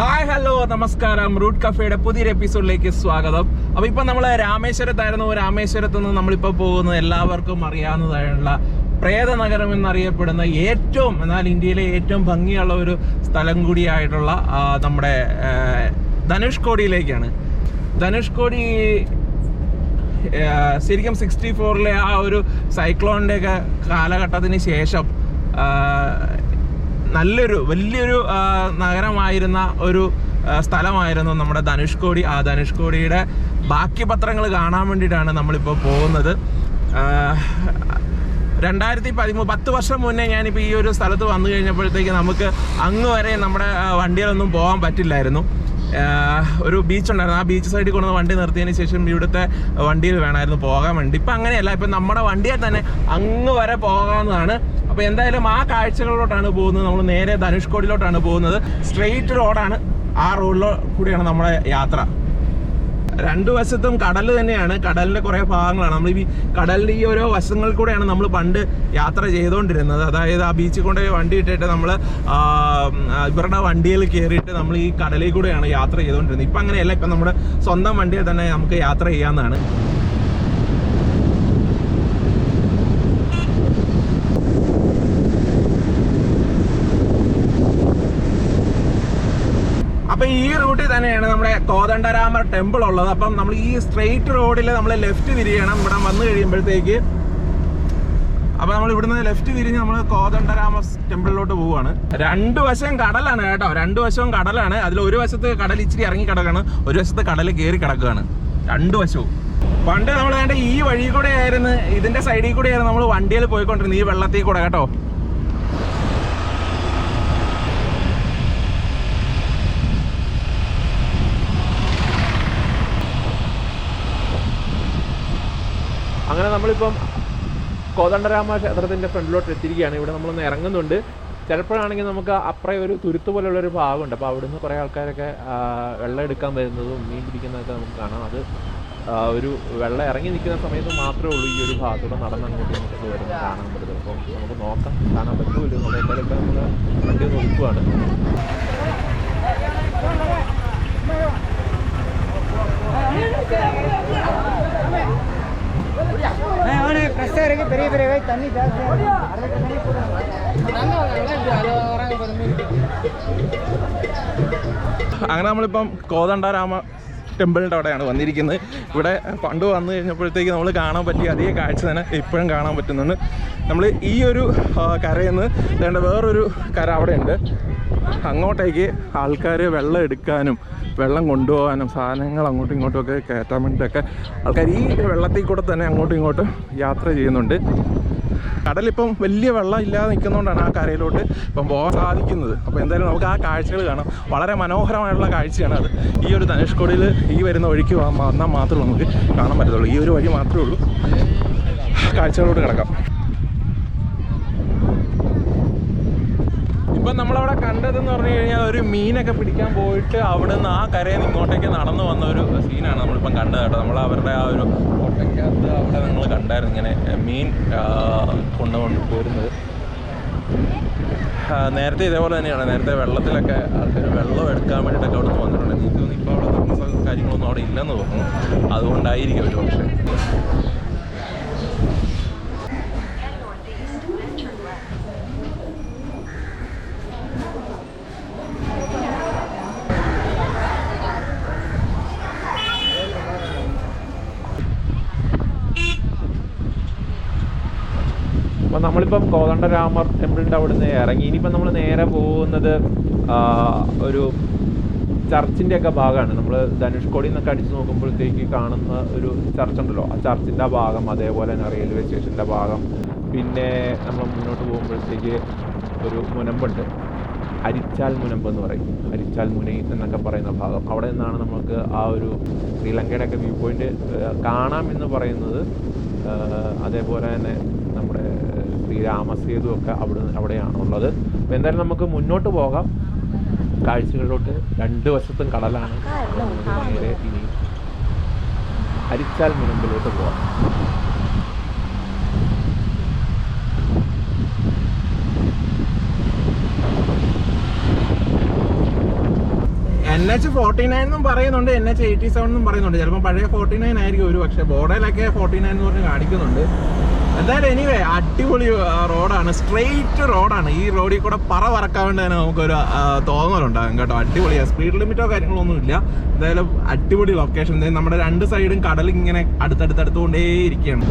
Hi hello നമസ്കാരം. Root കഫേയുടെ പുതിയൊരു എപ്പിസോഡിലേക്ക് സ്വാഗതം. അപ്പൊ ഇപ്പൊ നമ്മൾ രാമേശ്വരത്തായിരുന്നു. രാമേശ്വരത്ത് നിന്ന് നമ്മളിപ്പോ പോകുന്നത് എല്ലാവർക്കും അറിയാവുന്നതായുള്ള പ്രേത നഗരം എന്നറിയപ്പെടുന്ന ഏറ്റവും എന്നാൽ ഇന്ത്യയിലെ ഏറ്റവും ഭംഗിയുള്ള ഒരു സ്ഥലം കൂടിയായിട്ടുള്ള നമ്മുടെ ധനുഷ്കോടിയിലേക്കാണ് ധനുഷ്കോടി ശരിക്കും സിക്സ്റ്റി ഫോറിലെ ആ ഒരു സൈക്ലോണിന്റെയൊക്കെ കാലഘട്ടത്തിന് ശേഷം നല്ലൊരു വലിയൊരു നഗരമായിരുന്ന ഒരു സ്ഥലമായിരുന്നു നമ്മുടെ ധനുഷ്കോടി ആ ധനുഷ്കോടിയുടെ ബാക്കി പത്രങ്ങൾ കാണാൻ വേണ്ടിയിട്ടാണ് നമ്മളിപ്പോൾ പോകുന്നത്. രണ്ടായിരത്തി പതിമൂ പത്ത് വർഷം മുന്നേ ഞാനിപ്പോൾ ഈ ഒരു സ്ഥലത്ത് വന്നു കഴിഞ്ഞപ്പോഴത്തേക്ക് നമുക്ക് അങ്ങ് വരെ നമ്മുടെ വണ്ടികളൊന്നും പോകാൻ പറ്റില്ലായിരുന്നു. ഒരു ബീച്ച് ഉണ്ടായിരുന്നു. ആ ബീച്ച് സൈഡിൽ കൊണ്ടുവന്ന് വണ്ടി നിർത്തിയതിന് ശേഷം ഇവിടുത്തെ വണ്ടിയിൽ വേണമായിരുന്നു പോകാൻ വേണ്ടി. ഇപ്പം അങ്ങനെയല്ല ഇപ്പം നമ്മുടെ വണ്ടിയെ തന്നെ അങ്ങ് വരെ പോകാവുന്നതാണ്. അപ്പോൾ എന്തായാലും ആ കാഴ്ചകളിലോട്ടാണ് പോകുന്നത്. നമ്മൾ നേരെ ധനുഷ്കോടിയിലോട്ടാണ് പോകുന്നത്. സ്ട്രെയിറ്റ് റോഡാണ് ആ റോഡിലോ കൂടിയാണ് നമ്മുടെ യാത്ര. രണ്ടു വശത്തും കടൽ തന്നെയാണ്. കടലിന്റെ കുറേ ഭാഗങ്ങളാണ്. നമ്മൾ ഈ കടലിന്റെ ഈ ഓരോ വശങ്ങളിൽ കൂടെയാണ് നമ്മൾ പണ്ട് യാത്ര ചെയ്തുകൊണ്ടിരുന്നത് അതായത് ആ ബീച്ചിൽ കൊണ്ട് വണ്ടി ഇട്ടിട്ട് നമ്മൾ ഇവരുടെ വണ്ടിയിൽ കയറിയിട്ട് നമ്മൾ ഈ കടലിൽ കൂടെയാണ് യാത്ര ചെയ്തുകൊണ്ടിരുന്നത് ഇപ്പം അങ്ങനെയല്ല. ഇപ്പം നമ്മുടെ സ്വന്തം വണ്ടിയിൽ തന്നെ നമുക്ക് യാത്ര ചെയ്യാവുന്നതാണ് അപ്പൊ ഈ റൂട്ടിൽ തന്നെയാണ് നമ്മുടെ കോദണ്ഡരാമർ ടെമ്പിൾ ഉള്ളത്. അപ്പം നമ്മൾ ഈ സ്ട്രെയിറ്റ് റോഡിൽ നമ്മൾ ലെഫ്റ്റ് തിരിയണം. ഇവിടെ വന്നു കഴിയുമ്പോഴത്തേക്ക് അപ്പോൾ നമ്മൾ ഇവിടുന്ന് ലെഫ്റ്റ് തിരിഞ്ഞ് നമ്മൾ കോതണ്ടരാമ ടെമ്പിളിലോട്ട് പോവുകയാണ് രണ്ട് വശം കടലാണ് കേട്ടോ. രണ്ട് വശവും കടലാണ്. അതിൽ ഒരു വശത്ത് കടൽ ഇച്ചിരി ഇറങ്ങി കിടക്കുകയാണ് ഒരു വശത്ത് കടൽ കയറി കിടക്കുകയാണ് രണ്ട് വശവും. പണ്ട് നമ്മൾ വേണ്ട ഈ വഴി കൂടെ ആയിരുന്നു ഇതിന്റെ സൈഡിൽ കൂടെ ആയിരുന്നു നമ്മൾ വണ്ടിയിൽ പോയിക്കൊണ്ടിരുന്നത് ഈ വെള്ളത്തിൽ കൂടെ കേട്ടോ. അങ്ങനെ നമ്മളിപ്പം കോദണ്ഡരാമ ക്ഷേത്രത്തിന്റെ ഫ്രണ്ടിലോട്ട് എത്തിയിരിക്കുകയാണ്. ഇവിടെ നമ്മളൊന്ന് ഇറങ്ങുന്നുണ്ട്. ചിലപ്പോഴാണെങ്കിൽ നമുക്ക് അപ്പുറം ഒരു തുരുത്ത് പോലുള്ള ഒരു ഭാഗമുണ്ട്. അപ്പോൾ അവിടുന്ന് കുറേ ആൾക്കാരൊക്കെ വെള്ളം എടുക്കാൻ വരുന്നതും മീൻ പിടിക്കുന്നതൊക്കെ നമുക്ക് കാണാം. അത് ഒരു വെള്ളം ഇറങ്ങി നിൽക്കുന്ന സമയത്ത് മാത്രമേ ഉള്ളൂ ഈ ഒരു ഭാഗത്തൂടെ നടന്ന് അങ്ങോട്ട് ഇങ്ങോട്ടും വരുന്നത് കാണാൻ പറ്റുന്നത് അപ്പോൾ നമുക്ക് നോക്കാം കാണാൻ പറ്റുമല്ലോ നമ്മൾ എന്തായാലും നമ്മൾ വണ്ടി ഒന്ന് അങ്ങനെ നമ്മളിപ്പം കോതണ്ടാരാമ ടെമ്പിളിന്റെ അവിടെയാണ് വന്നിരിക്കുന്നത്. ഇവിടെ പണ്ട് വന്നു കഴിഞ്ഞപ്പോഴത്തേക്ക് നമ്മൾ കാണാൻ പറ്റിയ അതേ കാഴ്ച തന്നെ ഇപ്പോഴും കാണാൻ പറ്റുന്നുണ്ട്. നമ്മൾ ഈ ഒരു കരയിൽ നിന്ന് വേണ്ട വേറൊരു കര അവിടെ ഉണ്ട് അങ്ങോട്ടേക്ക് ആൾക്കാർ വെള്ളം എടുക്കാനും വെള്ളം കൊണ്ടുപോകാനും സാധനങ്ങൾ അങ്ങോട്ടും ഇങ്ങോട്ടും ഒക്കെ കയറ്റാൻ വേണ്ടിയിട്ടൊക്കെ ആൾക്കാർ ഈ വെള്ളത്തിൽ കൂടെ തന്നെ അങ്ങോട്ടും ഇങ്ങോട്ടും യാത്ര ചെയ്യുന്നുണ്ട്. കടലിപ്പം വലിയ വെള്ളം ഇല്ലാതെ നിൽക്കുന്നതുകൊണ്ടാണ് ആ കരയിലോട്ട് ഇപ്പം പോകാൻ സാധിക്കുന്നത്. അപ്പോൾ എന്തായാലും നമുക്ക് ആ കാഴ്ചകൾ കാണാം. വളരെ മനോഹരമായിട്ടുള്ള കാഴ്ചയാണ് അത്. ഈ ഒരു ധനുഷ്കോടിയിൽ ഈ വരുന്ന വഴിക്ക് വന്നാൽ മാത്രമേ നമുക്ക് കാണാൻ പറ്റത്തുള്ളൂ. ഈ ഒരു വഴി മാത്രമേ ഉള്ളൂ. കാഴ്ചകളോട് കിടക്കാം. ഇപ്പം നമ്മളവിടെ കണ്ടതെന്ന് പറഞ്ഞു കഴിഞ്ഞാൽ ഒരു മീനൊക്കെ പിടിക്കാൻ പോയിട്ട് അവിടെ നിന്ന് ആ കരയിൽ നിന്ന് ഇങ്ങോട്ടേക്ക് നടന്നു വന്ന ഒരു സീനാണ് നമ്മളിപ്പം കണ്ടത് കേട്ടോ. നമ്മൾ അവരുടെ ആ ഒരു കോട്ടയ്ക്കകത്ത് അവിടെ നിങ്ങൾ കണ്ടായിരുന്നു ഇങ്ങനെ മീൻ കൊണ്ടുകൊണ്ട് പോരുന്നത്. നേരത്തെ ഇതേപോലെ തന്നെയാണ്. നേരത്തെ വെള്ളത്തിലൊക്കെ ആൾക്കാർ വെള്ളം എടുക്കാൻ വേണ്ടിയിട്ടൊക്കെ അവിടെ നിന്ന് വന്നിട്ടുണ്ട്. എനിക്ക് തോന്നുന്നു ഇപ്പോൾ അവിടെ കാര്യങ്ങളൊന്നും അവിടെ ഇല്ലെന്ന് തോന്നുന്നു. അതുകൊണ്ടായിരിക്കും ഒരു പക്ഷേ. കോദണ്ഡരാമർ ടെമ്പിളിന്റെ അവിടുന്ന് ഇറങ്ങി. ഇനിയിപ്പോൾ നമ്മൾ നേരെ പോകുന്നത് ഒരു ചർച്ചിന്റെ ഒക്കെ ഭാഗമാണ്. നമ്മൾ ധനുഷ്കോടി എന്നൊക്കെ അടിച്ചു നോക്കുമ്പോഴത്തേക്ക് കാണുന്ന ഒരു ചർച്ച് ഉണ്ടല്ലോ. ആ ചർച്ചിന്റെ ഭാഗം അതേപോലെ തന്നെ റെയിൽവേ സ്റ്റേഷന്റെ ഭാഗം. പിന്നെ നമ്മൾ മുന്നോട്ട് പോകുമ്പോഴത്തേക്ക് ഒരു മുനമ്പുണ്ട്. അരിച്ചാൽ മുനമ്പ് എന്ന് പറയും. അരിച്ചാൽ മുനൈ എന്നൊക്കെ പറയുന്ന ഭാഗം. അവിടെ നിന്നാണ് നമുക്ക് ആ ഒരു ശ്രീലങ്കയുടെ ഒക്കെ വ്യൂ പോയിന്റ് കാണാം എന്ന് പറയുന്നത്. അതേപോലെ തന്നെ നമ്മുടെ ശ്രീരാമസേതു ഒക്കെ അവിടെ അവിടെയാണുള്ളത്. അപ്പോൾ എന്തായാലും നമുക്ക് മുന്നോട്ട് പോകാം. കാഴ്ചകളിലോട്ട് രണ്ട് വശത്തും കടലാണ്. നേരെ ഇനി അരിച്ചാൽ മുനമ്പിലോട്ട് പോകാം. എൻ എച്ച് ഫോർട്ടി നയൻ എന്നും പറയുന്നുണ്ട് എൻ എച്ച് എയ്റ്റി സെവൻ എന്നും പറയുന്നുണ്ട്. ചിലപ്പോൾ പഴയ ഫോർട്ടി നയൻ ആയിരിക്കും ഒരു പക്ഷേ ബോർഡറിലൊക്കെ ഫോർട്ടി നയൻ എന്ന് പറഞ്ഞ് കാണിക്കുന്നുണ്ട്. എന്തായാലും എനിവേ അടിപൊളി റോഡാണ്. സ്ട്രെയിറ്റ് റോഡാണ്. ഈ റോഡിൽ കൂടെ പറ പറക്കാൻ വേണ്ടി തന്നെ നമുക്കൊരു തോന്നലുണ്ടാകും കേട്ടോ. അടിപൊളിയാണ് സ്പീഡ് ലിമിറ്റോ കാര്യങ്ങളൊന്നും ഇല്ല. എന്തായാലും അടിപൊളി ലൊക്കേഷൻ നമ്മുടെ രണ്ട് സൈഡും കടൽ ഇങ്ങനെ അടുത്തടുത്തടുത്തുകൊണ്ടേ ഇരിക്കുകയാണ്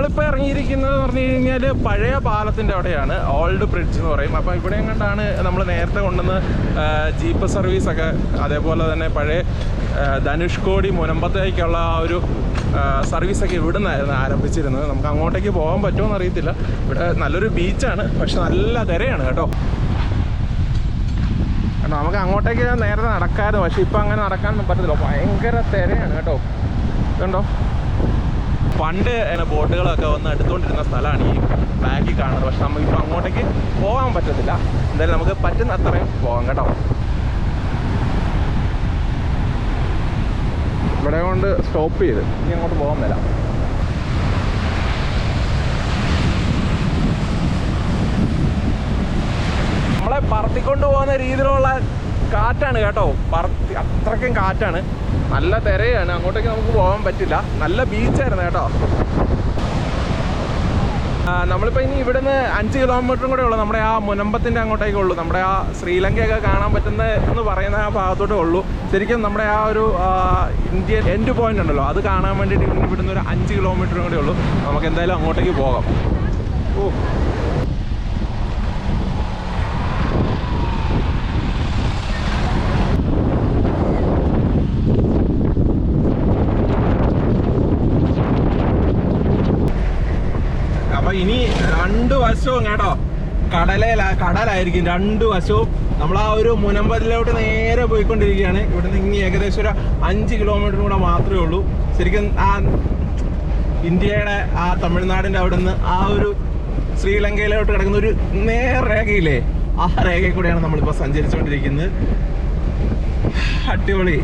അപ്പൊ നമ്മളിപ്പോ ഇറങ്ങിയിരിക്കുന്നത് പറഞ്ഞു കഴിഞ്ഞാൽ പഴയ പാലത്തിന്റെ അവിടെയാണ്. ഓൾഡ് ബ്രിഡ്ജ് എന്ന് പറയും. അപ്പോൾ ഇവിടെ കണ്ടാണ് നമ്മൾ നേരത്തെ കൊണ്ടുവന്ന് ജീപ്പ് സർവീസൊക്കെ അതേപോലെ തന്നെ പഴയ ധനുഷ്കോടി മുനമ്പത്തേക്കുള്ള ആ ഒരു സർവീസൊക്കെ ഇവിടെ നിന്നായിരുന്നു ആരംഭിച്ചിരുന്നത്. നമുക്ക് അങ്ങോട്ടേക്ക് പോകാൻ പറ്റുമോ എന്നറിയത്തില്ല ഇവിടെ നല്ലൊരു ബീച്ചാണ് പക്ഷെ നല്ല തിരയാണ് കേട്ടോ. നമുക്ക് അങ്ങോട്ടേക്ക് നേരത്തെ നടക്കാമായിരുന്നു പക്ഷെ ഇപ്പം അങ്ങനെ നടക്കാൻ പറ്റത്തില്ല. ഭയങ്കര തിരയാണ് കേട്ടോ. കണ്ടോ പണ്ട് ബോട്ടുകളൊക്കെ വന്ന് എടുത്തുകൊണ്ടിരുന്ന സ്ഥലമാണ് ഈ ബാക്കിൽ കാണുന്നത്. പക്ഷെ നമുക്കിപ്പോൾ അങ്ങോട്ടേക്ക് പോകാൻ പറ്റത്തില്ല. എന്തായാലും നമുക്ക് പറ്റുന്ന അത്രയും പോകാം കേട്ടോ. ഇവിടെ കൊണ്ട് സ്റ്റോപ്പ് ചെയ്ത്. ഇനി അങ്ങോട്ട് പോകാൻ വരാം നമ്മളെ പറത്തിക്കൊണ്ട് പോകുന്ന രീതിയിലുള്ള കാറ്റാണ് കേട്ടോ. പറത്തി അത്രയ്ക്കും കാറ്റാണ്. നല്ല തിരയാണ്. അങ്ങോട്ടേക്ക് നമുക്ക് പോകാൻ പറ്റില്ല. നല്ല ബീച്ചായിരുന്നു കേട്ടോ. നമ്മളിപ്പോൾ ഇനി ഇവിടുന്ന് അഞ്ച് കിലോമീറ്ററും കൂടെ ഉള്ളൂ. നമ്മുടെ ആ മുനമ്പത്തിന്റെ അങ്ങോട്ടേക്കേ ഉള്ളൂ. നമ്മുടെ ആ ശ്രീലങ്കയൊക്കെ കാണാൻ പറ്റുന്ന എന്ന് പറയുന്ന ആ ഭാഗത്തോട്ടേ ഉള്ളൂ. ശരിക്കും നമ്മുടെ ആ ഒരു ഇന്ത്യൻ എൻഡ് പോയിന്റ് ഉണ്ടല്ലോ. അത് കാണാൻ വേണ്ടിയിട്ട് ഇവിടുന്ന് ഒരു അഞ്ച് കിലോമീറ്ററും കൂടെ ഉള്ളൂ. നമുക്ക് എന്തായാലും അങ്ങോട്ടേക്ക് പോകാം. ഓ അപ്പൊ ഇനി രണ്ടു വശവും കേട്ടോ കടലയില കടലായിരിക്കും രണ്ടു വശവും. നമ്മൾ ആ ഒരു മുനമ്പതിലോട്ട് നേരെ പോയിക്കൊണ്ടിരിക്കുകയാണ്. ഇവിടുന്ന് ഇനി ഏകദേശം ഒരു അഞ്ച് കിലോമീറ്റർ കൂടെ മാത്രമേ ഉള്ളൂ. ശരിക്കും ആ ഇന്ത്യയുടെ ആ തമിഴ്നാടിന്റെ അവിടെ നിന്ന് ആ ഒരു ശ്രീലങ്കയിലോട്ട് കിടക്കുന്ന ഒരു നേർരേഖയില്ലേ? ആ രേഖയിൽ കൂടെയാണ് നമ്മളിപ്പോൾ സഞ്ചരിച്ചുകൊണ്ടിരിക്കുന്നത്. അടിപൊളി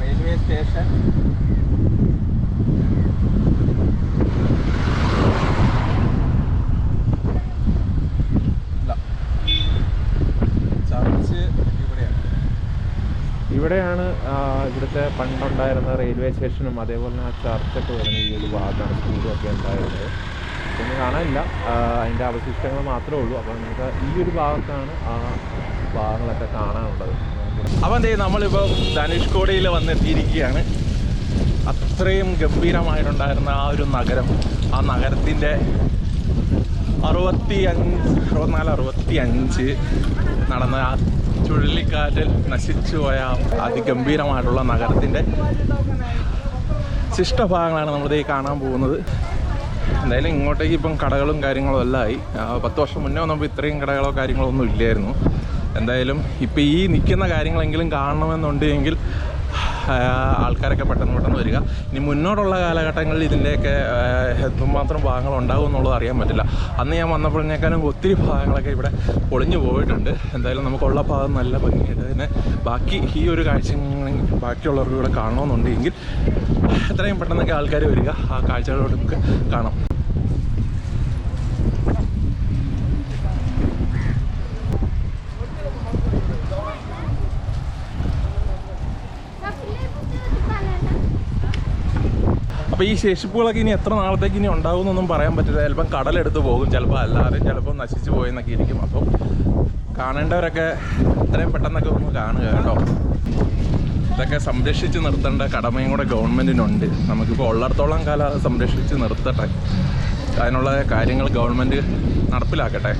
റെയിൽവേ സ്റ്റേഷൻ ചർച്ച് ഇവിടെയാണ് ഇവിടെയാണ് ആ, ഇവിടുത്തെ പണ്ടുണ്ടായിരുന്ന റെയിൽവേ സ്റ്റേഷനും അതേപോലെ തന്നെ ആ ചർച്ചൊക്കെ വരുന്ന ഈ ഒരു ഭാഗത്താണ് സ്കൂളും ഒക്കെ ഉണ്ടായിരുന്നത്. ഒന്നും കാണാനില്ല. അതിന്റെ അവശിഷ്ടങ്ങൾ മാത്രമേ ഉള്ളൂ. അപ്പോൾ നമുക്ക് ഈ ഒരു ഭാഗത്താണ് ആ ഭാഗങ്ങളൊക്കെ കാണാനുള്ളത്. അപ്പം എന്തേ നമ്മളിപ്പോൾ ധനുഷ്കോടിയിൽ വന്നെത്തിയിരിക്കുകയാണ്. അത്രയും ഗംഭീരമായിട്ടുണ്ടായിരുന്ന ആ ഒരു നഗരം ആ നഗരത്തിന്റെ അറുപത്തി അഞ്ച് അറുപത്തിനാല് അറുപത്തി അഞ്ച് നടന്ന ചുഴലിക്കാറ്റിൽ നശിച്ചു പോയ ആ അതിഗംഭീരമായിട്ടുള്ള നഗരത്തിന്റെ ശിഷ്ടഭാഗങ്ങളാണ് നമ്മളിത് കാണാൻ പോകുന്നത്. എന്തായാലും ഇങ്ങോട്ടേക്ക് ഇപ്പം കടകളും കാര്യങ്ങളും എല്ലാം ആയി. പത്ത് വർഷം മുന്നേ വന്നപ്പോൾ ഇത്രയും കടകളോ കാര്യങ്ങളോ ഒന്നും ഇല്ലായിരുന്നു. എന്തായാലും ഇപ്പം ഈ നിൽക്കുന്ന കാര്യങ്ങളെങ്കിലും കാണണമെന്നുണ്ടെങ്കിൽ ആൾക്കാരൊക്കെ പെട്ടെന്ന് പെട്ടെന്ന് വരിക. ഇനി മുന്നോട്ടുള്ള കാലഘട്ടങ്ങളിൽ ഇതിന്റെയൊക്കെ എന്തുമാത്രം ഭാഗങ്ങൾ ഉണ്ടാകും എന്നുള്ളത് അറിയാൻ പറ്റില്ല. അന്ന് ഞാൻ വന്നപ്പോഴേക്കാളും ഒത്തിരി ഭാഗങ്ങളൊക്കെ ഇവിടെ പൊളിഞ്ഞു പോയിട്ടുണ്ട്. എന്തായാലും നമുക്കുള്ള ഭാഗം നല്ല ഭംഗിയായിട്ട് തന്നെ ബാക്കി ഈ ഒരു കാഴ്ച ബാക്കിയുള്ളവർക്ക് ഇവിടെ കാണണമെന്നുണ്ടെങ്കിൽ എത്രയും പെട്ടെന്നൊക്കെ ആൾക്കാർ വരിക. ആ കാഴ്ചകളോട് നമുക്ക് കാണാം. അപ്പോൾ ഈ ശേഷിപ്പുകളൊക്കെ ഇനി എത്ര നാളത്തേക്ക് ഇനി ഉണ്ടാകുമെന്നൊന്നും പറയാൻ പറ്റില്ല. ചിലപ്പം കടലെടുത്ത് പോകും ചിലപ്പോൾ അല്ലാതെ ചിലപ്പോൾ നശിച്ചു പോയെന്നൊക്കെ ഇരിക്കും. അപ്പം കാണേണ്ടവരൊക്കെ എത്രയും പെട്ടെന്നൊക്കെ ഒന്ന് കാണുക കേട്ടോ. ഇതൊക്കെ സംരക്ഷിച്ച് നിർത്തേണ്ട കടമയും കൂടെ ഗവൺമെന്റിനുണ്ട് നമുക്കിപ്പോൾ ഉള്ളിടത്തോളം കാലം അത് സംരക്ഷിച്ച് നിർത്തട്ടെ. അതിനുള്ള കാര്യങ്ങൾ ഗവൺമെന്റ് നടപ്പിലാക്കട്ടെ.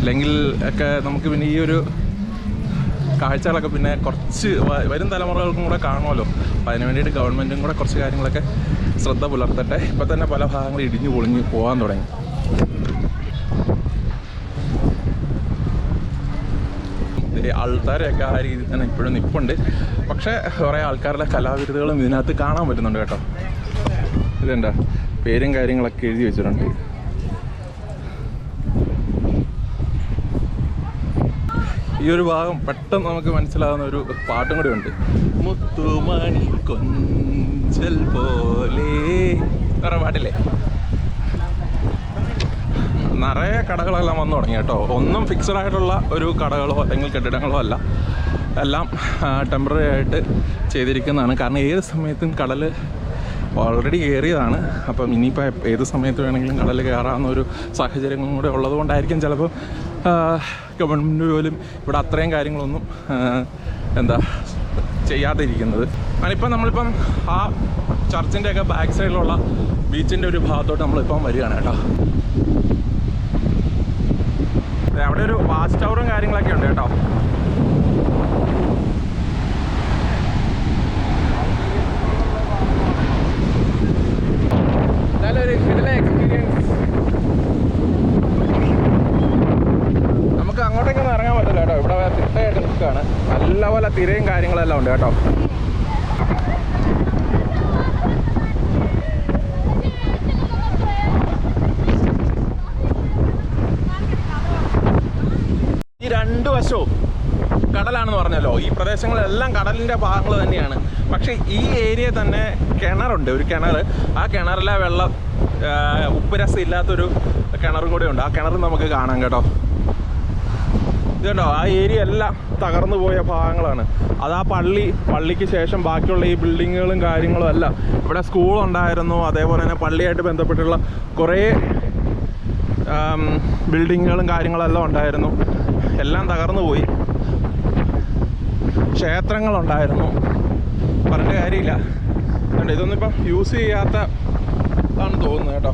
അല്ലെങ്കിൽ ഒക്കെ നമുക്ക് പിന്നെ ഈ ഒരു കാഴ്ചകളൊക്കെ പിന്നെ കുറച്ച് വരും തലമുറകൾക്കും കൂടെ കാണുമല്ലോ. അപ്പോൾ അതിന് വേണ്ടിയിട്ട് ഗവൺമെന്റും കൂടെ കുറച്ച് കാര്യങ്ങളൊക്കെ ശ്രദ്ധ പുലർത്തട്ടെ. ഇപ്പം തന്നെ പല ഭാഗങ്ങളും ഇടിഞ്ഞു പൊളിഞ്ഞ് പോകാൻ തുടങ്ങി. ആൾക്കാരെയൊക്കെ ആ രീതിയിൽ തന്നെ ഇപ്പോഴും നിൽപ്പുണ്ട് പക്ഷേ കുറേ ആൾക്കാരുടെ കലാവിരുദ്ധകളും ഇതിനകത്ത് കാണാൻ പറ്റുന്നുണ്ട് കേട്ടോ. ഇതെന്താ? പേരും കാര്യങ്ങളൊക്കെ എഴുതി വെച്ചിട്ടുണ്ട്. ഈ ഒരു ഭാഗം പെട്ടെന്ന് നമുക്ക് മനസ്സിലാകുന്ന ഒരു പാട്ടും കൂടി ഉണ്ട്. മുത്തുമണി കൊഞ്ചൽ പോലെ. വേറെ പാട്ടില്ലേ? നിറയെ കടകളെല്ലാം വന്നു തുടങ്ങി കേട്ടോ. ഒന്നും ഫിക്സഡ് ആയിട്ടുള്ള ഒരു കടകളോ അല്ലെങ്കിൽ കെട്ടിടങ്ങളോ അല്ല. എല്ലാം ടെമ്പററി ആയിട്ട് ചെയ്തിരിക്കുന്നതാണ്. കാരണം ഏത് സമയത്തും കടൽ ഓൾറെഡി കയറിയതാണ്. അപ്പം ഇനിയിപ്പോൾ ഏത് സമയത്ത് വേണമെങ്കിലും കടൽ കയറാവുന്ന ഒരു സാഹചര്യങ്ങളും കൂടെ ഉള്ളതുകൊണ്ടായിരിക്കും ചിലപ്പോൾ ഗവൺമെന്റ് പോലും ഇവിടെ അത്രയും കാര്യങ്ങളൊന്നും എന്താ ചെയ്യാതെ ഇരിക്കുന്നത് അതിപ്പം നമ്മളിപ്പം ആ ചർച്ചിന്റെയൊക്കെ ബാക്ക് സൈഡിലുള്ള ബീച്ചിന്റെ ഒരു ഭാഗത്തോട്ട് നമ്മളിപ്പം വരികയാണ് കേട്ടോ. അവിടെ ഒരു വാച്ച് ടവറും കാര്യങ്ങളൊക്കെ ഉണ്ട് കേട്ടോ. എന്തായാലും ഒരു എക്സ്പീരിയൻസ് നമുക്ക് അങ്ങോട്ടേക്കൊന്നും ഇറങ്ങാൻ പറ്റില്ല കേട്ടോ ഇവിടെ തിട്ടയായിട്ട് നിൽക്കുകയാണ് നല്ലപോലെ തിരയും കാര്യങ്ങളെല്ലാം ഉണ്ട് കേട്ടോ. ഈ രണ്ട് വശവും കടലാണെന്ന് പറഞ്ഞല്ലോ. ഈ പ്രദേശങ്ങളെല്ലാം കടലിന്റെ ഭാഗങ്ങൾ തന്നെയാണ്. പക്ഷേ ഈ ഏരിയ തന്നെ കിണറുണ്ട് ഒരു കിണർ. ആ കിണറിലെ വെള്ളം ഉപ്പുരസം ഉപ്പ് രസം ഇല്ലാത്തൊരു കിണറും കൂടെ ഉണ്ട്. ആ കിണർ നമുക്ക് കാണാം കേട്ടോ. ഇതുണ്ടോ? ആ ഏരിയ എല്ലാം തകർന്നു പോയ ഭാഗങ്ങളാണ്. അത് ആ പള്ളി പള്ളിക്ക് ശേഷം ബാക്കിയുള്ള ഈ ബിൽഡിങ്ങുകളും കാര്യങ്ങളും അല്ല ഇവിടെ സ്കൂൾ ഉണ്ടായിരുന്നു. അതേപോലെ തന്നെ പള്ളിയായിട്ട് ബന്ധപ്പെട്ടുള്ള കുറേ ബിൽഡിങ്ങുകളും കാര്യങ്ങളെല്ലാം ഉണ്ടായിരുന്നു. എല്ലാം തകർന്നു പോയി. ക്ഷേത്രങ്ങളുണ്ടായിരുന്നു. പറഞ്ഞ കാര്യമില്ല. ഇതൊന്നും ഇപ്പം യൂസ് ചെയ്യാത്ത ആണ് തോന്നുന്നത് കേട്ടോ.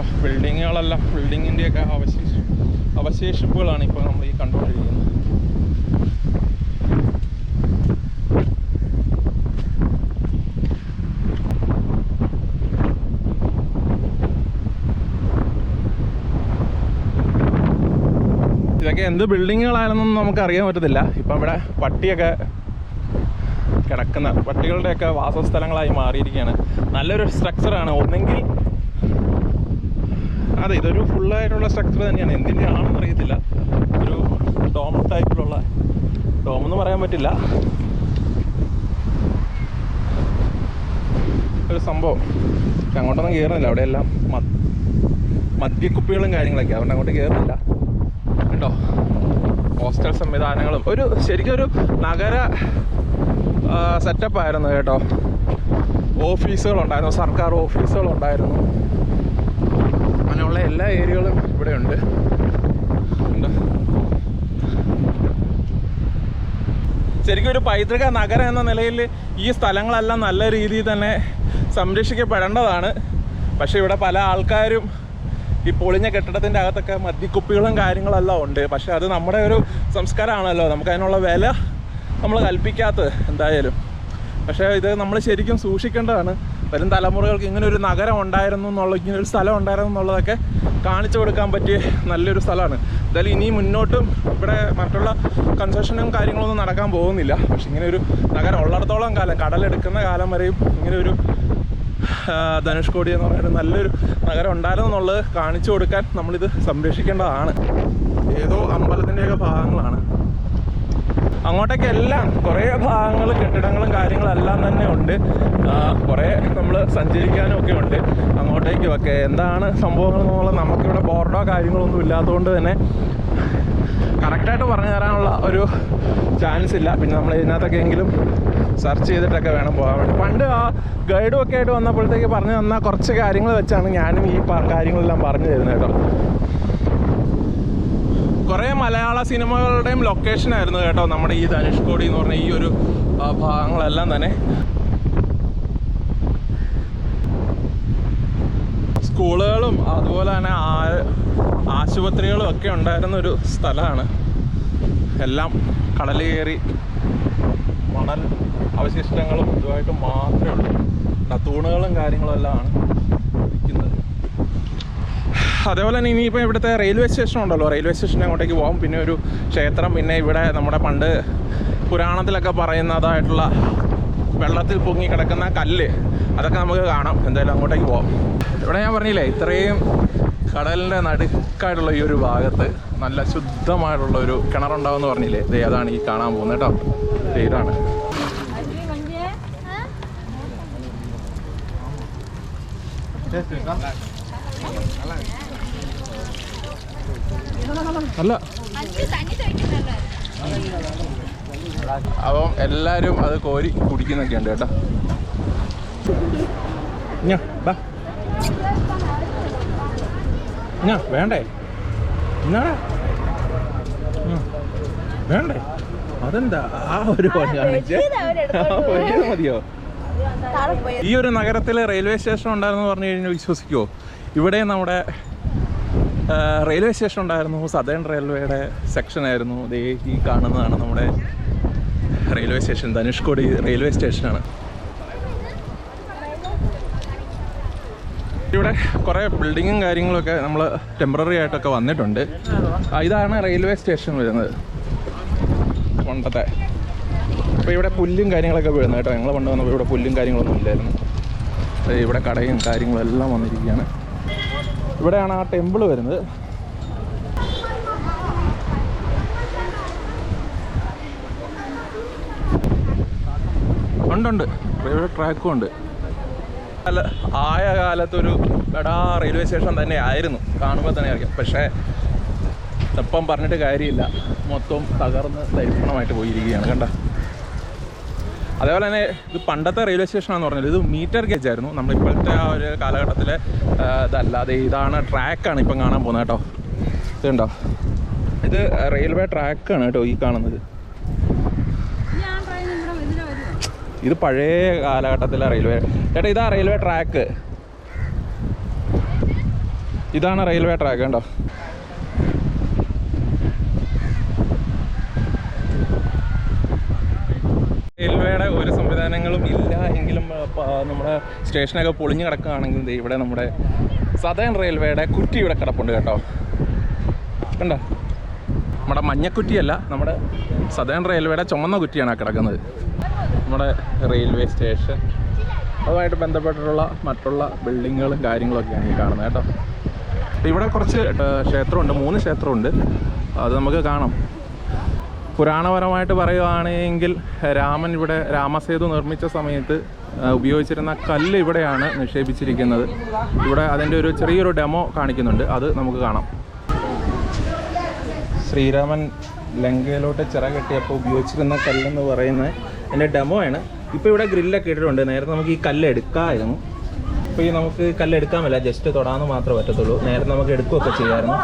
കേട്ടോ ബിൽഡിങ്ങുകളെല്ലാം ബിൽഡിങ്ങിന്റെയൊക്കെ അവശേഷ അവശേഷിപ്പുകളാണ് ഇപ്പോൾ നമ്മൾ ഈ കണ്ടുകൊണ്ടിരിക്കുന്നത്. ഇതൊക്കെ എന്ത് ബിൽഡിങ്ങുകളാണെന്നൊന്നും നമുക്ക് അറിയാൻ പറ്റത്തില്ല. ഇപ്പം ഇവിടെ പട്ടിയൊക്കെ കിടക്കുന്ന പട്ടികളുടെയൊക്കെ വാസസ്ഥലങ്ങളായി മാറിയിരിക്കുകയാണ്. നല്ലൊരു സ്ട്രക്ചറാണ് ഒന്നെങ്കിൽ അതെ ഇതൊരു ഫുള്ളായിട്ടുള്ള സ്ട്രക്ചർ തന്നെയാണ്. എന്തിന്റെ ആണെന്ന് അറിയത്തില്ല. ഒരു ഡോം ടൈപ്പിലുള്ള ഡോം എന്ന് പറയാൻ പറ്റില്ല. ഒരു സംഭവം. അങ്ങോട്ടൊന്നും കയറുന്നില്ല അവിടെ എല്ലാം മദ്യക്കുപ്പികളും കാര്യങ്ങളൊക്കെ അതുകൊണ്ട് അങ്ങോട്ട് കയറുന്നില്ല കേട്ടോ ഹോസ്റ്റൽ സംവിധാനങ്ങളും. ഒരു ശരിക്കും ഒരു നഗര സെറ്റപ്പായിരുന്നു കേട്ടോ. ഓഫീസുകളുണ്ടായിരുന്നു സർക്കാർ ഓഫീസുകളുണ്ടായിരുന്നു ഉണ്ട്. ശരിക്കും ഒരു പൈതൃക നഗരം എന്ന നിലയിൽ ഈ സ്ഥലങ്ങളെല്ലാം നല്ല രീതിയിൽ തന്നെ സംരക്ഷിക്കപ്പെടേണ്ടതാണ്. പക്ഷെ ഇവിടെ പല ആൾക്കാരും ഈ പൊളിഞ്ഞ കെട്ടിടത്തിന്റെ അകത്തൊക്കെ മദ്യക്കുപ്പികളും കാര്യങ്ങളെല്ലാം ഉണ്ട്. പക്ഷെ അത് നമ്മുടെ ഒരു സംസ്കാരമാണല്ലോ. നമുക്ക് അതിനുള്ള വില നമ്മൾ കൽപ്പിക്കാത്തത് എന്തായാലും. പക്ഷേ ഇത് നമ്മൾ ശരിക്കും സൂക്ഷിക്കേണ്ടതാണ്. വരും തലമുറകൾക്ക് ഇങ്ങനെ ഒരു നഗരം ഉണ്ടായിരുന്നു എന്നുള്ള ഇങ്ങനെ ഒരു സ്ഥലം ഉണ്ടായിരുന്നു എന്നുള്ളതൊക്കെ കാണിച്ചു കൊടുക്കാൻ പറ്റിയ നല്ലൊരു സ്ഥലമാണ്. എന്തായാലും ഇനി മുന്നോട്ടും ഇവിടെ മറ്റുള്ള കൺസ്ട്രക്ഷനും കാര്യങ്ങളൊന്നും നടക്കാൻ പോകുന്നില്ല. പക്ഷെ ഇങ്ങനെ ഒരു നഗരം ഉള്ളിടത്തോളം കാലം കടലെടുക്കുന്ന കാലം വരെയും ഇങ്ങനെ ഒരു ധനുഷ്കോടി എന്ന് പറയുന്നത് നല്ലൊരു നഗരം ഉണ്ടായിരുന്നു എന്നുള്ളത് കാണിച്ചു കൊടുക്കാൻ നമ്മളിത് സംരക്ഷിക്കേണ്ടതാണ്. ഏതോ അമ്പലത്തിന്റെയൊക്കെ ഭാഗങ്ങളാണ്. അങ്ങോട്ടേക്ക് എല്ലാം കുറേ ഭാഗങ്ങൾ കെട്ടിടങ്ങളും കാര്യങ്ങളും എല്ലാം തന്നെ ഉണ്ട്. കുറേ നമ്മൾ സഞ്ചരിക്കാനും ഒക്കെ ഉണ്ട്. അങ്ങോട്ടേക്കും ഒക്കെ എന്താണ് സംഭവങ്ങൾ എന്നുള്ളത് നമുക്കിവിടെ ബോർഡോ കാര്യങ്ങളൊന്നും ഇല്ലാത്തതുകൊണ്ട് തന്നെ കറക്റ്റായിട്ട് പറഞ്ഞു തരാനുള്ള ഒരു ചാൻസ് ഇല്ല. പിന്നെ നമ്മൾ ഇതിനകത്തൊക്കെ എങ്കിലും സെർച്ച് ചെയ്തിട്ടൊക്കെ വേണം പോകാൻ വേണ്ടി. പണ്ട് ആ ഗൈഡും ഒക്കെ ആയിട്ട് വന്നപ്പോഴത്തേക്ക് പറഞ്ഞു തന്ന കുറച്ച് കാര്യങ്ങൾ വെച്ചാണ് ഞാനും ഈ കാര്യങ്ങളെല്ലാം പറഞ്ഞു തരുന്നത് കേട്ടോ. കുറേ മലയാള സിനിമകളുടെയും ലൊക്കേഷൻ ആയിരുന്നു കേട്ടോ നമ്മുടെ ഈ ധനുഷ്കോടി എന്ന് പറഞ്ഞ ഈ ഒരു ഭാഗങ്ങളെല്ലാം തന്നെ. സ്കൂളുകളും അതുപോലെ തന്നെ ആശുപത്രികളും ഒക്കെ ഉണ്ടായിരുന്ന ഒരു സ്ഥലമാണ്. എല്ലാം കടൽ കയറി മണൽ അവശിഷ്ടങ്ങളും ഇതുമായിട്ട് മാത്രമേ ഉള്ളൂ. തൂണുകളും കാര്യങ്ങളും എല്ലാം ആണ്. അതേപോലെ തന്നെ ഇനിയിപ്പോൾ ഇവിടുത്തെ റെയിൽവേ സ്റ്റേഷൻ ഉണ്ടല്ലോ. റെയിൽവേ സ്റ്റേഷൻ അങ്ങോട്ടേക്ക് പോകും പിന്നെ ഒരു ക്ഷേത്രം പിന്നെ ഇവിടെ നമ്മുടെ പണ്ട് പുരാണത്തിലൊക്കെ പറയുന്നതായിട്ടുള്ള വെള്ളത്തിൽ പൊങ്ങി കിടക്കുന്ന കല്ല്. അതൊക്കെ നമുക്ക് കാണാം. എന്തായാലും അങ്ങോട്ടേക്ക് പോകാം ഇവിടെ ഞാൻ പറഞ്ഞില്ലേ ഇത്രയും കടലിന്റെ നടുക്കായിട്ടുള്ള ഈ ഒരു ഭാഗത്ത് നല്ല ശുദ്ധമായിട്ടുള്ള ഒരു കിണറുണ്ടാവുമെന്ന് പറഞ്ഞില്ലേ? ദേ അതാണ് ഈ കാണാൻ പോകുന്നത് കേട്ടോ. ദേ ഇതാണ്. അല്ല. അപ്പം എല്ലാവരും അത് കോരി കുടിക്കുന്നൊക്കെ ഉണ്ട് കേട്ടോ. ഞാ ബാ. ഞാ വേണ്ടേ? എന്നാടാ. വേണ്ടേ? അതെന്താ? ആ ഒരു പണി കാണിച്ചേ. മതിയോ ഈ ഒരു നഗരത്തിൽ റെയിൽവേ സ്റ്റേഷൻ ഉണ്ടായിരുന്നു പറഞ്ഞു കഴിഞ്ഞാൽ വിശ്വസിക്കുമോ ഇവിടെ നമ്മുടെ റെയിൽവേ സ്റ്റേഷൻ ഉണ്ടായിരുന്നു. സദേൺ റെയിൽവേയുടെ സെക്ഷനായിരുന്നു ദേ ഈ കാണുന്നതാണ് നമ്മുടെ റെയിൽവേ സ്റ്റേഷൻ ധനുഷ്കോടി റെയിൽവേ സ്റ്റേഷനാണ് ഇവിടെ കുറേ ബിൽഡിങ്ങും കാര്യങ്ങളൊക്കെ നമ്മൾ ടെമ്പററി ആയിട്ടൊക്കെ വന്നിട്ടുണ്ട്. ഇതാണ് റെയിൽവേ സ്റ്റേഷൻ വരുന്നത്. പണ്ടത്തെ. അപ്പോൾ ഇവിടെ പുല്ലും കാര്യങ്ങളൊക്കെ വീഴുന്നത് കേട്ടോ. ഞങ്ങൾ പണ്ട് വന്നപ്പോൾ ഇവിടെ പുല്ലും കാര്യങ്ങളൊന്നും ഇല്ലായിരുന്നു. ഇവിടെ കടയും കാര്യങ്ങളും എല്ലാം വന്നിരിക്കുകയാണ്. ഇവിടെയാണ് ആ ടെമ്പിൾ വരുന്നത്. ഉണ്ടുണ്ട് ഇവിടെ ട്രാക്കും ഉണ്ട്. അല്ല ആയ കാലത്തൊരു ബടാ റെയിൽവേ സ്റ്റേഷൻ തന്നെ ആയിരുന്നു കാണുമ്പോൾ തന്നെ അറിയാം പക്ഷേ ഇപ്പം പറഞ്ഞിട്ട് കാര്യമില്ല. മൊത്തം തകർന്ന് തരിപ്പണമായിട്ട് പോയിരിക്കുകയാണ്. കണ്ട? അതേപോലെ തന്നെ ഇത് പണ്ടത്തെ റെയിൽവേ സ്റ്റേഷനാണെന്ന് പറഞ്ഞത് ഇത് മീറ്റർ ഗേജ് ആയിരുന്നു. നമ്മൾ ഇപ്പോഴത്തെ ആ ഒരു കാലഘട്ടത്തിലെ ഇതല്ലാതെ ഇതാണ് ട്രാക്കാണ് ഇപ്പം കാണാൻ പോകുന്നത് കേട്ടോ. ഇതുണ്ടോ ഇത് റെയിൽവേ ട്രാക്കാണ് കേട്ടോ ഈ കാണുന്നത്. ഇത് പഴയ കാലഘട്ടത്തിലെ റെയിൽവേ ചേട്ടാ ഇതാ റെയിൽവേ ട്രാക്ക് ഇതാണ് റെയിൽവേ ട്രാക്ക് കണ്ടോ റെയിൽവേയുടെ ഒരു സംവിധാനങ്ങളും ഇല്ല എങ്കിലും ആ, പ- നമ്മുടെ സ്റ്റേഷനൊക്കെ പൊളിഞ്ഞു കിടക്കുകയാണെങ്കിൽ ഇവിടെ നമ്മുടെ സദേൺ റെയിൽവേയുടെ കുറ്റി ഇവിടെ കിടപ്പുണ്ട് കേട്ടോ. കണ്ടോ? നമ്മുടെ മഞ്ഞക്കുറ്റിയല്ല നമ്മുടെ സദേൺ റെയിൽവേയുടെ ചുമന്ന കുറ്റിയാണ് കിടക്കുന്നത്. നമ്മുടെ റെയിൽവേ സ്റ്റേഷൻ അതുമായിട്ട് ബന്ധപ്പെട്ടിട്ടുള്ള മറ്റുള്ള ബിൽഡിങ്ങുകളും കാര്യങ്ങളൊക്കെയാണ് ഈ കാണുന്നത് കേട്ടോ. ഇവിടെ കുറച്ച് ക്ഷേത്രമുണ്ട് മൂന്ന് ക്ഷേത്രമുണ്ട്. അത് നമുക്ക് കാണാം. പുരാണപരമായിട്ട് പറയുകയാണെങ്കിൽ രാമൻ ഇവിടെ രാമസേതു നിർമ്മിച്ച സമയത്ത് ഉപയോഗിച്ചിരുന്ന കല്ല് ഇവിടെയാണ് നിക്ഷേപിച്ചിരിക്കുന്നത്. ഇവിടെ അതിന്റെ ഒരു ചെറിയൊരു ഡെമോ കാണിക്കുന്നുണ്ട്. അത് നമുക്ക് കാണാം. ശ്രീരാമൻ ലങ്കയിലോട്ട് ചിറ കെട്ടിയപ്പോൾ ഉപയോഗിച്ചിരുന്ന കല്ലെന്ന് പറയുന്നത് എന്റെ ഡെമോ ആണ് ഇപ്പോൾ ഇവിടെ ഗ്രില്ലൊക്കെ ഇട്ടിട്ടുണ്ട്. നേരത്തെ നമുക്ക് ഈ കല്ല് എടുക്കാമായിരുന്നു ഇപ്പോൾ ഈ നമുക്ക് കല്ല് എടുക്കാൻ പറ്റില്ല ജസ്റ്റ് തൊടാന്ന് മാത്രമേ പറ്റത്തുള്ളൂ. നേരത്തെ നമുക്ക് എടുക്കുകയൊക്കെ ചെയ്യാമായിരുന്നു?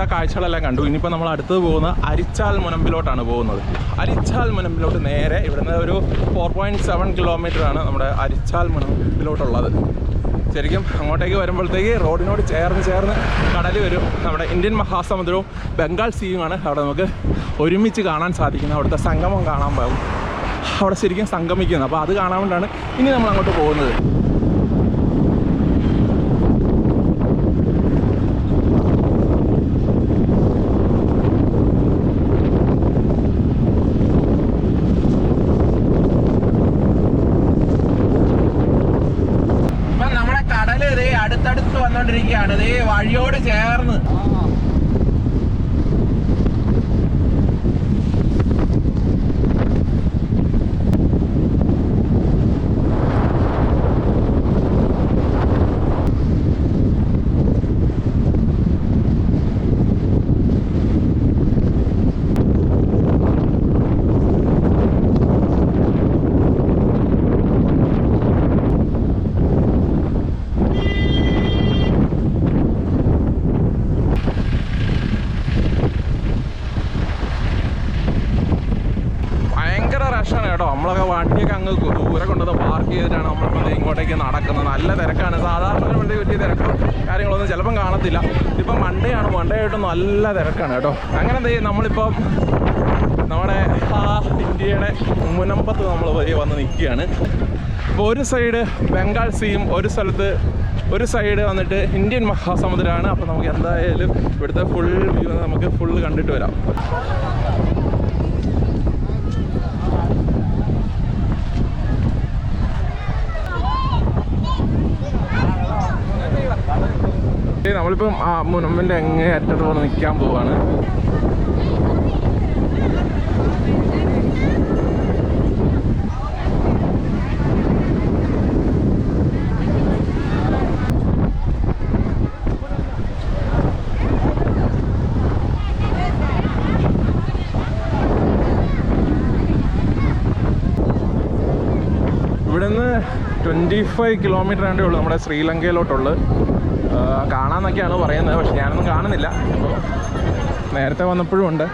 ആ കാഴ്ചകളെല്ലാം കണ്ടു. ഇനിയിപ്പോൾ നമ്മൾ അടുത്ത് പോകുന്ന അരിച്ചാൽ മുനമ്പിലോട്ടാണ് പോകുന്നത്. അരിച്ചാൽ മുനമ്പിലോട്ട് നേരെ ഇവിടുന്ന് ഒരു ഫോർ പോയിന്റ് സെവൻ ആണ് നമ്മുടെ അരിച്ചാൽ മുനമ്പിലോട്ടുള്ളത്. ശരിക്കും അങ്ങോട്ടേക്ക് വരുമ്പോഴത്തേക്ക് റോഡിനോട് ചേർന്ന് ചേർന്ന് കടൽ വരും. നമ്മുടെ ഇന്ത്യൻ മഹാസമുദ്രവും ബംഗാൾ സീയുമാണ് അവിടെ നമുക്ക് ഒരുമിച്ച് കാണാൻ സാധിക്കുന്നത്. അവിടുത്തെ സംഗമം കാണാൻ പോകും. അവിടെ ശരിക്കും സംഗമിക്കുന്നത് അപ്പോൾ അത് കാണാൻ വേണ്ടിയാണ് ഇനി നമ്മൾ അങ്ങോട്ട് പോകുന്നത് ഇപ്പൊ നമ്മുടെ കടൽ ഇതേ അടുത്തടുത്ത് വന്നോണ്ടിരിക്കുകയാണ് ഇതേ വഴിയോട് ചേർന്ന് ഭയങ്കര റഷാണ് കേട്ടോ നമ്മളൊക്കെ വണ്ടിയൊക്കെ അങ്ങ് ദൂരെ കൊണ്ടുവന്ന് പാർക്ക് ചെയ്തിട്ടാണ് നമ്മളിപ്പോൾ ദേ ഇങ്ങോട്ടേക്ക് നടക്കുന്നത് നല്ല തിരക്കാണ് സാധാരണ ഒരു വണ്ടി വലിയ തിരക്കോ കാര്യങ്ങളൊന്നും ചിലപ്പം കാണത്തില്ല ഇപ്പം മൺഡേ ആണ് മൺഡേ ആയിട്ട് നല്ല തിരക്കാണ് കേട്ടോ അങ്ങനെ എന്തേ നമ്മളിപ്പം നമ്മുടെ ആ ഇന്ത്യയുടെ മുനമ്പത്ത് നമ്മൾ വന്ന് നിൽക്കുകയാണ്. അപ്പോൾ ഒരു സൈഡ് ബംഗാൾ സീയും ഒരു സ്ഥലത്ത് ഒരു സൈഡ് വന്നിട്ട് ഇന്ത്യൻ മഹാസമുദ്രമാണ്. അപ്പോൾ നമുക്ക് എന്തായാലും ഇവിടുത്തെ ഫുൾ വ്യൂ നമുക്ക് ഫുള്ള് കണ്ടിട്ട് വരാം. നമ്മളിപ്പം ആ മുനമ്പിന്റെ അങ്ങേ അറ്റത്ത് പോലെ നിൽക്കാൻ പോവാണ്. ഇവിടുന്ന് ട്വന്റി ഫൈവ് കിലോമീറ്റർ ആണ്ടേ ഉള്ളൂ നമ്മുടെ ശ്രീലങ്കയിലോട്ടുള്ളത്. കാണാമെന്നൊക്കെയാണ് പറയുന്നത് പക്ഷെ ഞാനൊന്നും കാണുന്നില്ല. അപ്പോൾ നേരത്തെ വന്നപ്പോഴും ഉണ്ട്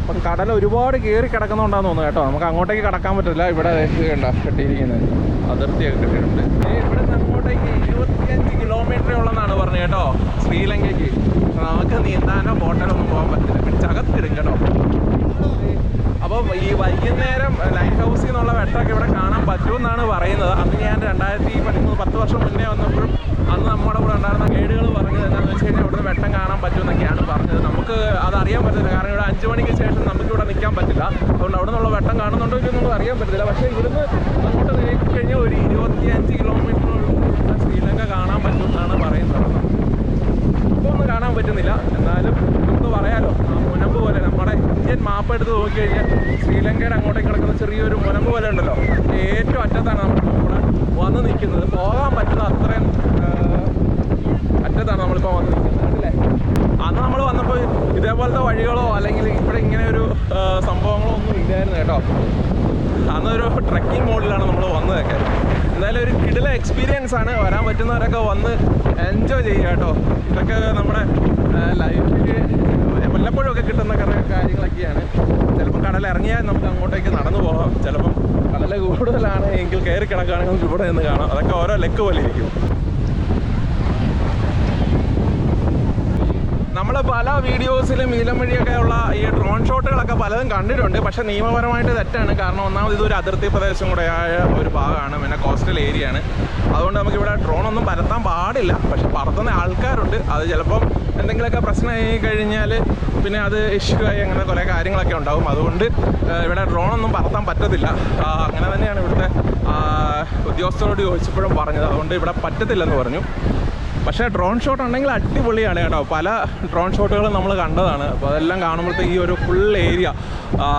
അപ്പം കടൽ ഒരുപാട് കയറി കിടക്കുന്നുണ്ടാന്ന് തോന്നുന്നു കേട്ടോ. നമുക്ക് അങ്ങോട്ടേക്ക് കടക്കാൻ പറ്റില്ല. ഇവിടെ കണ്ട കെട്ടിയിരിക്കുന്നത്. അതിർത്തിയൊക്കെ കെട്ടിയിട്ടുണ്ട്. ഇവിടെ നിന്ന് അങ്ങോട്ടേക്ക് ഇരുപത്തിയഞ്ച് കിലോമീറ്റർ ഉള്ളതാണ് പറഞ്ഞു കേട്ടോ. ശ്രീലങ്കയ്ക്ക്. നമുക്ക് നീന്താനോ ബോട്ടിലൊന്നും പോകാൻ പറ്റില്ല. പിടിച്ചകത്തിരും കേട്ടോ. അപ്പോൾ ഈ വൈകുന്നേരം ലൈറ്റ് ഹൗസിൽ നിന്നുള്ള വെട്ടമൊക്കെ ഇവിടെ കാണാൻ പറ്റുമെന്നാണ് പറയുന്നത്. അന്ന് ഞാൻ രണ്ടായിരത്തി പതിമൂന്ന് പത്ത് വർഷം മുന്നേ വന്നപ്പോഴും അന്ന് നമ്മുടെ കൂടെ ഉണ്ടായിരുന്ന ഗൈഡുകൾ പറഞ്ഞത് എന്താണെന്ന് വെച്ച് കഴിഞ്ഞാൽ ഇവിടുന്ന് വെട്ടം കാണാൻ പറ്റുമെന്നൊക്കെയാണ് പറഞ്ഞത്. നമുക്ക് അത് അറിയാൻ പറ്റില്ല കാരണം ഇവിടെ അഞ്ച് മണിക്ക് ശേഷം നമുക്ക് ഇവിടെ നിൽക്കാൻ പറ്റില്ല. അതുകൊണ്ട് അവിടെ നിന്നുള്ള വെട്ടം കാണുന്നുണ്ടോ ഇല്ലെന്ന് നമുക്ക് അറിയാൻ പറ്റില്ല പക്ഷേ ഇവിടുന്ന് അങ്ങോട്ട് നീക്കി കഴിഞ്ഞാൽ ഒരു ഇരുപത്തിയഞ്ച് കിലോമീറ്റർ ശ്രീലങ്ക കാണാൻ പറ്റുമെന്നാണ് പറയുന്നത്. കാണാൻ പറ്റുന്നില്ല. എന്നാലും നമുക്ക് പറയാലോ ആ മുനമ്പ് പോലെ നമ്മുടെ ഇന്ത്യൻ മാപ്പ് എടുത്ത് നോക്കിക്കഴിഞ്ഞാൽ ശ്രീലങ്കയുടെ അങ്ങോട്ടേക്ക് കിടക്കുന്ന ചെറിയൊരു മുനമ്പ് പോലെ ഉണ്ടല്ലോ. ഏറ്റവും അറ്റത്താണ് നമ്മൾ വന്ന് നിൽക്കുന്നത്. പോകാൻ പറ്റുന്ന അത്രയും അറ്റത്താണ് നമ്മളിപ്പോൾ വന്ന് നിൽക്കുന്നത് കണ്ടില്ലേ അന്ന് നമ്മൾ വന്നപ്പോൾ ഇതേപോലത്തെ വഴികളോ അല്ലെങ്കിൽ ഇവിടെ ഇങ്ങനെ ഒരു സംഭവങ്ങളോ ഒന്നും ഇല്ലായിരുന്നു കേട്ടോ. അന്നൊരു ട്രക്കിംഗ് മോഡിലാണ് നമ്മൾ വന്നതൊക്കെ. എന്തായാലും ഒരു കിടില എക്സ്പീരിയൻസ് ആണ്. വരാൻ പറ്റുന്നവരൊക്കെ വന്ന് എൻജോയ് ചെയ്യുക കേട്ടോ. ഇതൊക്കെ നമ്മുടെ ലൈഫിൽ വല്ലപ്പോഴും ഒക്കെ കിട്ടുന്ന കാര്യങ്ങളൊക്കെയാണ്. ചിലപ്പോൾ കടൽ ഇറങ്ങിയാൽ നമുക്ക് അങ്ങോട്ടേക്ക് നടന്നു പോകാം. ചിലപ്പം കടൽ കൂടുതലാണ് എങ്കിൽ കയറി കിടക്കുകയാണെങ്കിൽ നമുക്ക് ഇവിടെ നിന്ന് കാണാം. അതൊക്കെ ഓരോ ലെക്ക് പോലെ ഇരിക്കും. പല വീഡിയോസിലും ഉള്ള ഈ ഡ്രോൺ ഷോട്ടുകളൊക്കെ പലതും കണ്ടിട്ടുണ്ട്. പക്ഷേ നിയമപരമായിട്ട് തെറ്റാണ്. കാരണം ഒന്നാമത് ഇതൊരു അതിർത്തി പ്രദേശം കൂടെ ആയ ഒരു ഭാഗമാണ്. പിന്നെ കോസ്റ്റൽ ഏരിയ ആണ്. അതുകൊണ്ട് നമുക്കിവിടെ ഡ്രോൺ ഒന്നും പരത്താൻ പാടില്ല. പക്ഷെ പറത്തുന്ന ആൾക്കാരുണ്ട്. അത് ചിലപ്പം എന്തെങ്കിലുമൊക്കെ പ്രശ്നമായി കഴിഞ്ഞാൽ പിന്നെ അത് ഇഷ്യൂ ആയി അങ്ങനെ കുറേ കാര്യങ്ങളൊക്കെ ഉണ്ടാവും. അതുകൊണ്ട് ഇവിടെ ഡ്രോൺ ഒന്നും പറത്താൻ പറ്റത്തില്ല. അങ്ങനെ തന്നെയാണ് ഇവിടുത്തെ ഉദ്യോഗസ്ഥരോട് ചോദിച്ചപ്പോഴും പറഞ്ഞത്. അതുകൊണ്ട് ഇവിടെ പറ്റത്തില്ലെന്ന് പറഞ്ഞു. പക്ഷേ ഡ്രോൺ ഷോട്ട് ഉണ്ടെങ്കിൽ അടിപൊളിയാണ് കേട്ടോ. പല ഡ്രോൺ ഷോട്ടുകളും നമ്മൾ കണ്ടതാണ്. അപ്പോൾ അതെല്ലാം കാണുമ്പോഴത്തേക്ക് ഈ ഒരു ഫുൾ ഏരിയ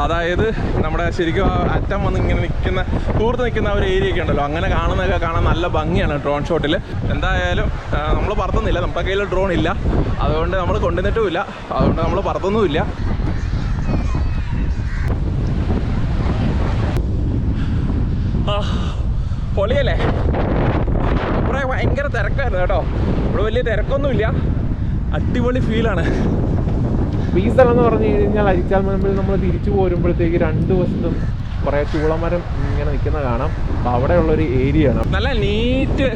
അതായത് നമ്മുടെ ശരിക്കും അറ്റം വന്ന് ഇങ്ങനെ നിൽക്കുന്ന കൂർത്ത് നിൽക്കുന്ന ഒരു ഏരിയ ഒക്കെ ഉണ്ടല്ലോ. അങ്ങനെ കാണുന്നതൊക്കെ കാണാൻ നല്ല ഭംഗിയാണ് ഡ്രോൺ ഷോട്ടിൽ എന്തായാലും നമ്മൾ പറത്തുന്നില്ല. നമ്മുടെ കയ്യിൽ ഡ്രോൺ ഇല്ല. അതുകൊണ്ട് നമ്മൾ കൊണ്ടുവന്നിട്ടുമില്ല. അതുകൊണ്ട് നമ്മൾ പറത്തുന്നുമില്ല. പൊളിയല്ലേ? ഇവിടെ ഭയങ്കര തിരക്കായിരുന്നു കേട്ടോ. ഇവിടെ വലിയ തിരക്കൊന്നുമില്ല. അടിപൊളി ഫീലാണ് ഈ സ്ഥലം എന്ന് പറഞ്ഞു കഴിഞ്ഞാൽ അരിച്ചാൽ മുൻപിൽ നമ്മൾ തിരിച്ചു പോരുമ്പോഴത്തേക്ക് രണ്ട് വശത്തും കുറേ ചൂളമരം ഇങ്ങനെ നിൽക്കുന്ന കാണാം. അപ്പോൾ അവിടെയുള്ളൊരു ഏരിയ ആണ്. നല്ല നീറ്റ്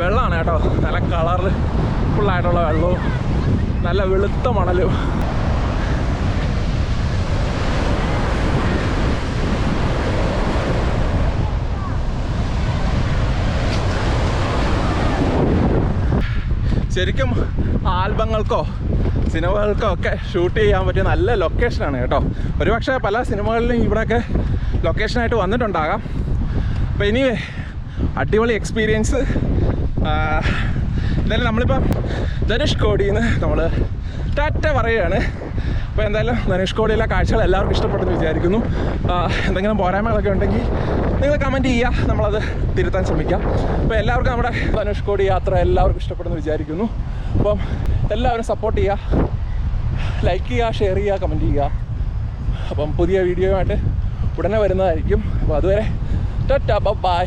വെള്ളമാണ് കേട്ടോ. നല്ല കളറ് ഫുള്ളായിട്ടുള്ള വെള്ളവും നല്ല വെളുത്ത മണലും. ശരിക്കും ആൽബങ്ങൾക്കോ സിനിമകൾക്കോ ഒക്കെ ഷൂട്ട് ചെയ്യാൻ പറ്റിയ നല്ല ലൊക്കേഷനാണ് കേട്ടോ. ഒരുപക്ഷെ പല സിനിമകളിലും ഇവിടെയൊക്കെ ലൊക്കേഷനായിട്ട് വന്നിട്ടുണ്ടാകാം. അപ്പോൾ ഇനി അടിപൊളി എക്സ്പീരിയൻസ് എന്തായാലും നമ്മളിപ്പം ധനുഷ് കോടിയിൽ നിന്ന് നമ്മൾ ടാറ്റ പറയുകയാണ്. അപ്പോൾ എന്തായാലും നരേഷ് കോടിയിലെ കാഴ്ചകൾ എല്ലാവർക്കും ഇഷ്ടപ്പെട്ടെന്ന് വിചാരിക്കുന്നു. എന്തെങ്കിലും പോരായ്മകളൊക്കെ ഉണ്ടെങ്കിൽ നിങ്ങൾ കമന്റ് ചെയ്യുക. നമ്മളത് തിരുത്താൻ ശ്രമിക്കാം. അപ്പോൾ എല്ലാവർക്കും നമ്മുടെ ധനുഷ് കോടി യാത്ര എല്ലാവർക്കും ഇഷ്ടപ്പെടുന്നു വിചാരിക്കുന്നു. അപ്പം എല്ലാവരും സപ്പോർട്ട് ചെയ്യുക. ലൈക്ക് ചെയ്യുക ഷെയർ ചെയ്യുക കമന്റ് ചെയ്യുക. അപ്പം പുതിയ വീഡിയോയുമായിട്ട് ഉടനെ വരുന്നതായിരിക്കും. അപ്പോൾ അതുവരെ ടാറ്റ ബൈ